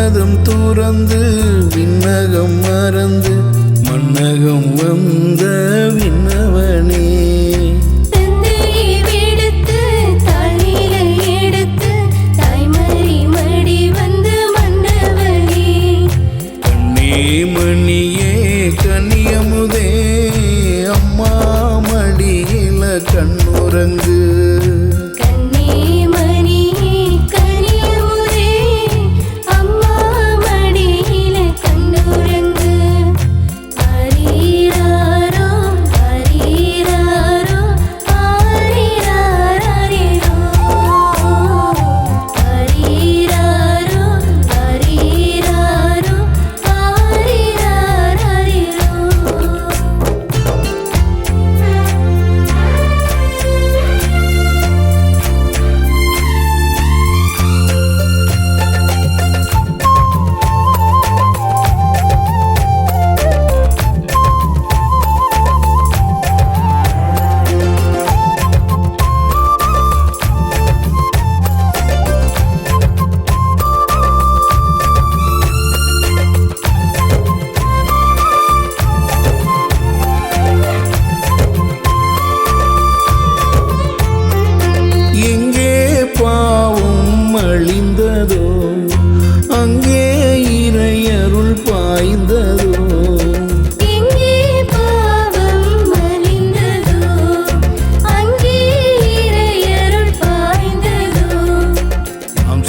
மனதும் துறந்து விண்ணகம் மறந்து மன்னகம் வந்த விண்ணவனே. மணியே கனியமுதே அம்மா மடியில கண்ணுறங்கு.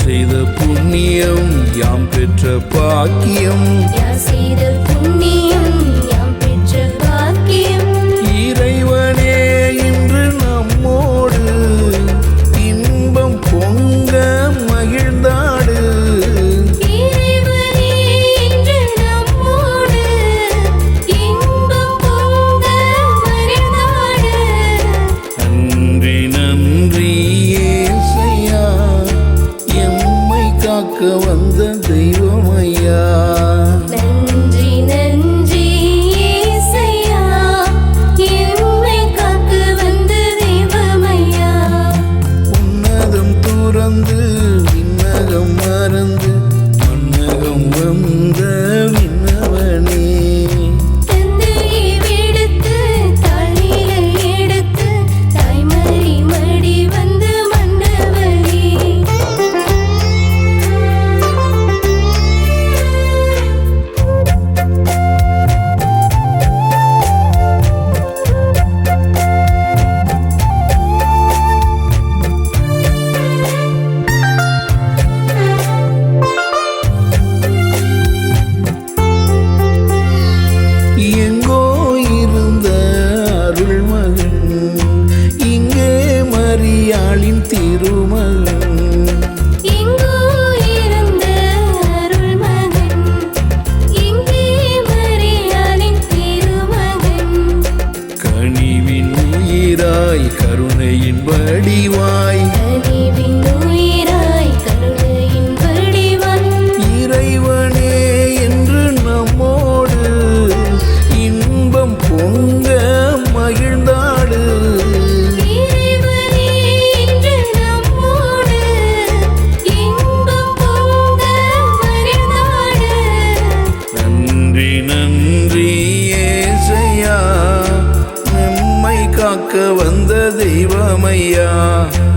செய்த புண்ணியம் யாம் பெற்ற பாக்கியம். செய்த புண்ணியம் yeah. கருணையின் வடிவாய். yeah.